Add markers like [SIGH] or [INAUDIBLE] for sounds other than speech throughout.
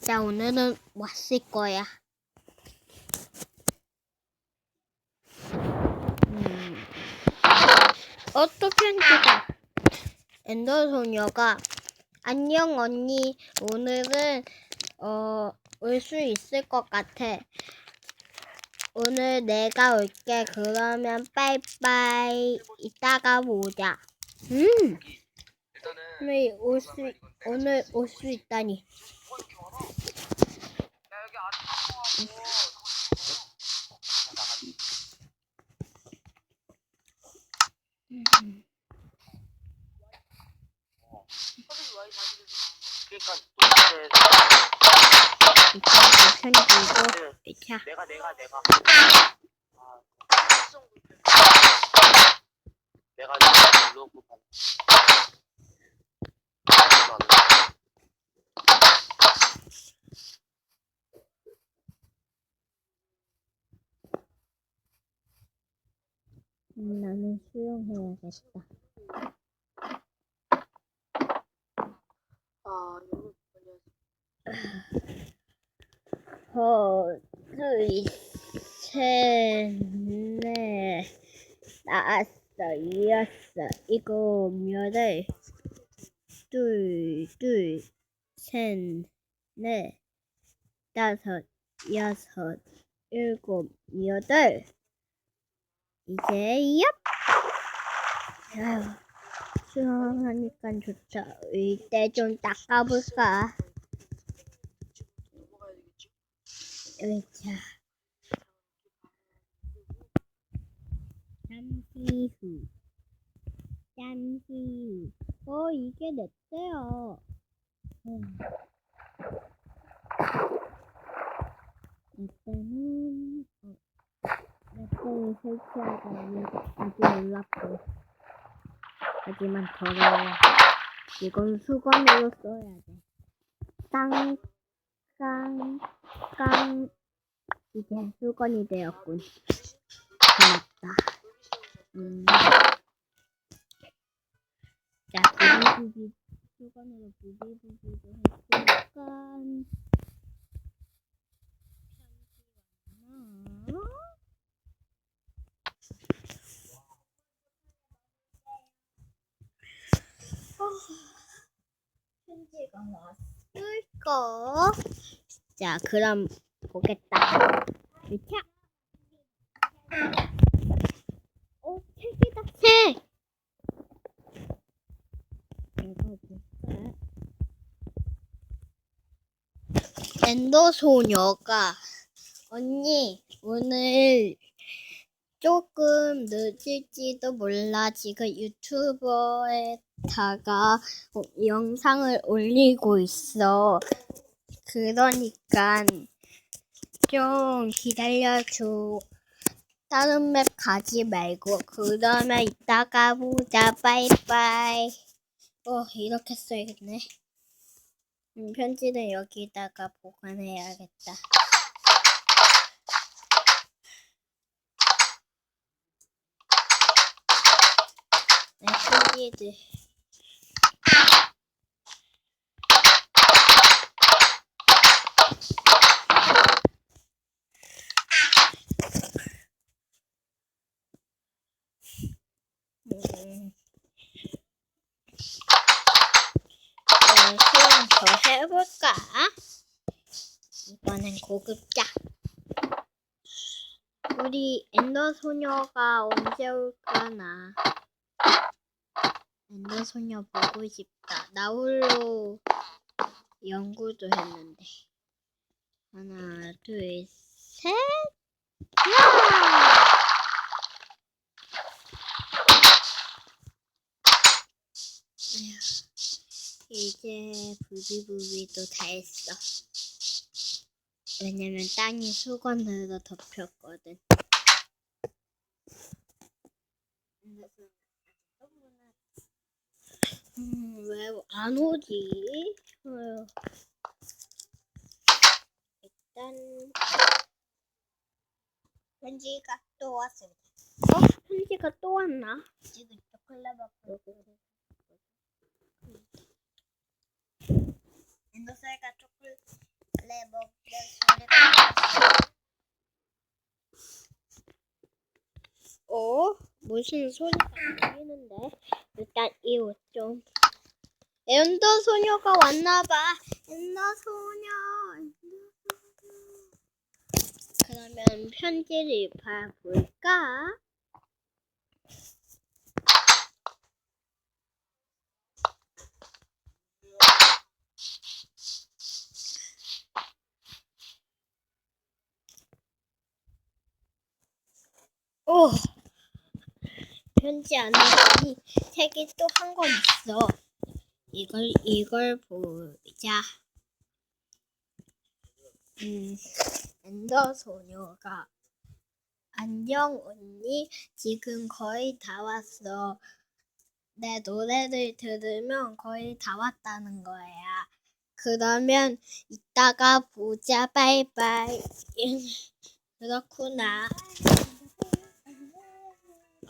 자, 오늘은 뭐쓸 거야? 음, 어또 편지다. 엔더 소녀가 안녕 언니 오늘은 어 올 수 있을 것 같아. 오늘 내가 올게. 그러면 빠이빠이. 이따가 보자. 음, 오늘 올 수, 오늘 올 수 있다니. 야 여기 아직하고 그러니까 이차 편지고, 이차. 내가 내가 내가 아, 내가 내가 눌러고. 음, 나는 수영해야겠다. 아 이거 하나, 둘, 셋, 넷, 다섯, 여섯, 일곱, 여덟, 둘, 둘, 셋, 넷, 다섯, 여섯, 일곱, 여덟. 이제 얍! 아휴, 수영하니까 좋다. 이때 좀 닦아볼까? 넘어가야 되겠지? 의자. 잠시 후. 잠시 후. 어, 이게 냈대요. 음. 이때는, 어, 넷대를 설치하다니 아주 놀랍고. 하지만 더러워. 이건 수건으로 써야 돼. 땅, 깡, 깡. 이제 수건이 되었군. 고맙다. 음. 자, 부비부비, 수건으로 부비부비도 왔나? 어, 편지가 왔을까? 자, 그럼 보겠다. 이차. 어, 책이다, 책! 엔더 소녀가 언니 오늘 조금 늦을지도 몰라 지금 유튜버에다가 어, 영상을 올리고 있어 그러니까 좀 기다려줘. 다른 맵 가지 말고 그러면 이따가 보자. 빠이빠이. 어 이렇게 써야겠네. 음, 편지는 여기다가 보관해야겠다. 네, 편지들. 음. 네, 수영 더 해볼까? 이번엔 고급자. 우리 엔더 소녀가 언제 올까나? 엔더 소녀 보고 싶다. 나 홀로 연구도 했는데. 하나, 둘, 셋. 야! 이제 부비부비도 다 했어. 왜냐면 땅이 수건으로 덮였거든. 음, 왜 안 오지? 어휴. 일단 편지가 또 왔습니다. 어? 편지가 또 왔나? 지금 초콜릿 먹고 엔더사이가 초콜릿 어? 무슨 소리가 들리는데? 일단 이 옷 좀. 엔더 소녀가 왔나봐. 엔더 소녀. 그러면 편지를 봐볼까? 오 편지 안에 이 책이 또 한 권 있어. 이걸 이걸 보자. 음, 엔더 소녀가 안녕 언니 지금 거의 다 왔어. 내 노래를 들으면 거의 다 왔다는 거야. 그러면 이따가 보자 바이바이. [LAUGHS] 그렇구나.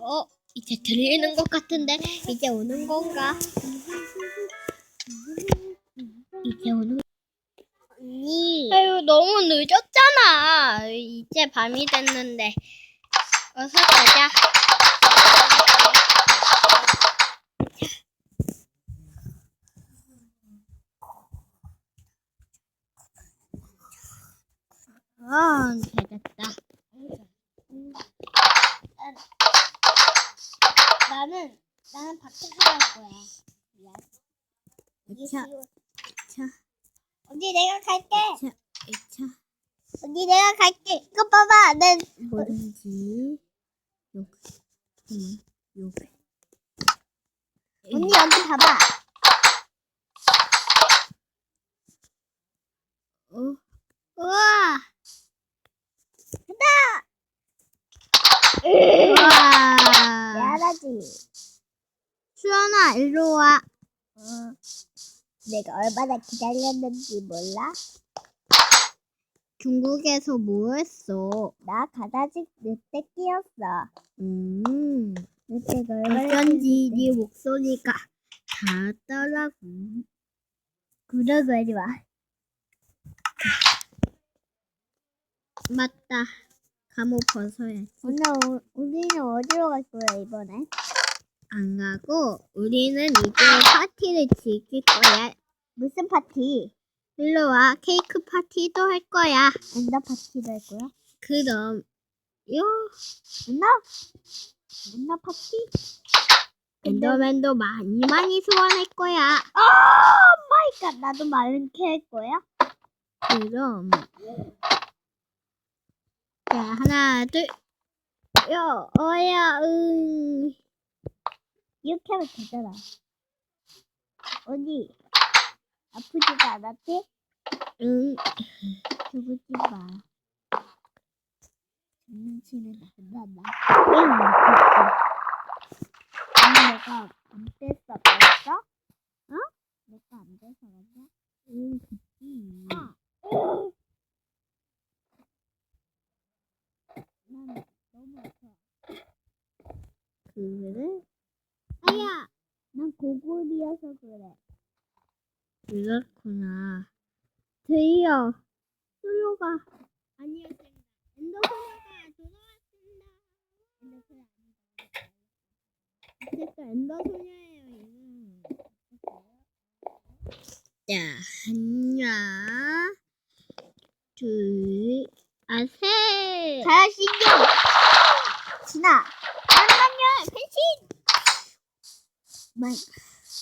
어, 이제 들리는 것 같은데 이제 오는 건가? 이제 오는 언니. 아유 너무 늦었잖아. 이제 밤이 됐는데 어서 가자. 아, 되겠다. 나는 나는 밖에서 할 거야. 미안. 자, 자, 언니 내가 갈게. 자, 자, 언니 내가 갈게. 이거 봐봐. 내 뭐든지 요, 잠깐만, 요. 언니 여기 봐봐. 어, 우와. 와, 미안하지. 수연아, 일로 와. 어. 내가 얼마나 기다렸는지 몰라? 중국에서 뭐 했어? 나 가다직 늑대 끼었어. 음, 늑대가 얼마나 어쩐지 네 목소리가 다르더라고. 그러고 이리 와. 맞다. 감옷 벗어야지. 오늘 우- 우리는 어디로 갈 거야 이번에? 안 가고 우리는 이제 파티를 즐길 거야. 무슨 파티? 일로 와. 케이크 파티도 할 거야. 엔더 파티도 할 거야? 그럼 요 문나? 문나 파티? 엔더맨도 많이 많이 소환할 거야. 아 마이 갓 나도 마른 캐할 거야? 그럼 자 하나 둘야 어야 응 이렇게 하면 되잖아. 언니 아프지도 않았지? 응. 죽지 마. 장난치는 나나 응. 언니 내가 안 뺐어 벌써? 어? 내가 안 뺐어 맞아? 응. 그치. 아. 난 너무 아파. 그래? 아야, 난 고골이어서 그래. 그렇구나. 드디어 소녀가 아니었습니다. 엔더 소녀가 돌아왔습니다. 엔더 소녀 아니다. 어쨌든 엔더 소녀예요. 얘는. 자, 하나, 둘, 아, 셋. 신경. 진아, 만난용 변 신. 만,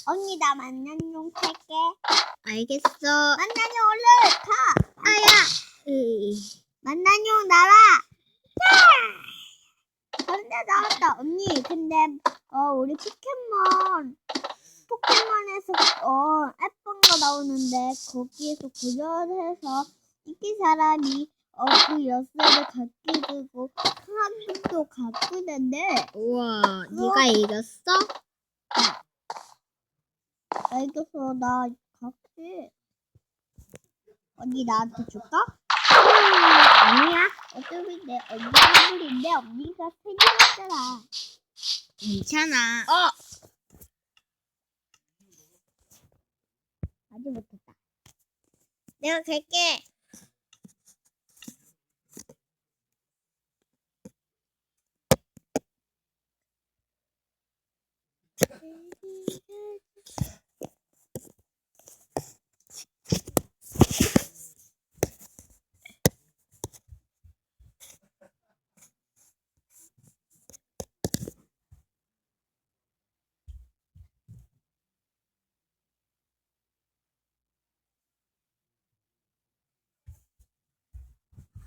언니 나 만난용 탈게. 알겠어. 만난용 얼른 가. 아야. 만난용 날아. 근데 나왔다 언니. 근데 어 우리 포켓몬 포켓몬에서 어 예쁜 거 나오는데 거기에서 구별해서 이긴 사람이 어그 열쇠를 갖게 되고 하나도 갖게 된대. 우와, 네가 이겼어? 알겠어 나 갖게. 언니 나한테 줄까? 아니야. 어차피 내 언니 선물인데 언니가 생일했잖아. 괜찮아. 어. 아직 못했다. 내가 갈게.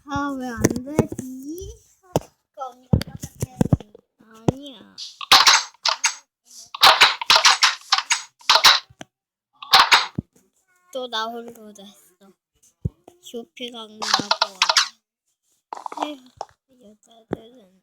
아, 왜 안 되지? 아니야. 또 나 홀로 됐어. 와. 에휴, 여자들은